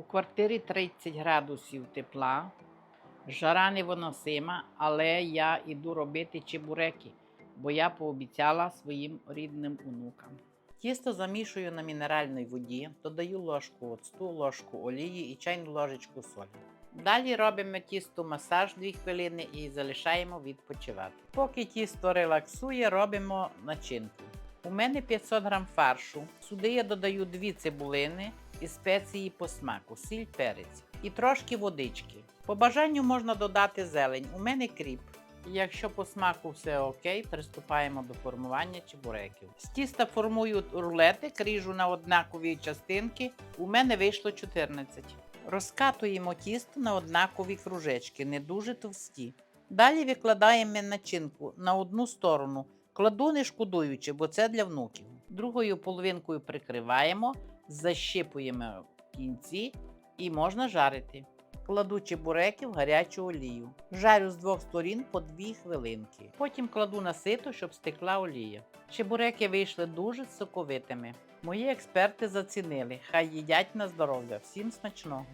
У квартирі 30 градусів тепла, жара невиносима, але я іду робити чебуреки, бо я пообіцяла своїм рідним онукам. Тісто замішую на мінеральній воді, додаю ложку оцту, ложку олії і чайну ложечку солі. Далі робимо тісто масаж 2 хвилини і залишаємо відпочивати. Поки тісто релаксує, робимо начинку. У мене 500 грам фаршу. Сюди я додаю 2 цибулини і спеції по смаку, сіль, перець і трошки водички. По бажанню можна додати зелень. У мене кріп. Якщо по смаку все окей, приступаємо до формування чебуреків. З тіста формую рулетик, ріжу на однакові частинки. У мене вийшло 14. Розкатуємо тісто на однакові кружечки, не дуже товсті. Далі викладаємо начинку на одну сторону. Кладу не шкодуючи, бо це для внуків. Другою половинкою прикриваємо, защипуємо в кінці і можна жарити. Кладу чебуреки в гарячу олію. Жарю з двох сторін по 2 хвилинки. Потім кладу на сито, щоб стекла олія. Чебуреки вийшли дуже соковитими. Мої експерти зацінили. Хай їдять на здоров'я. Всім смачного!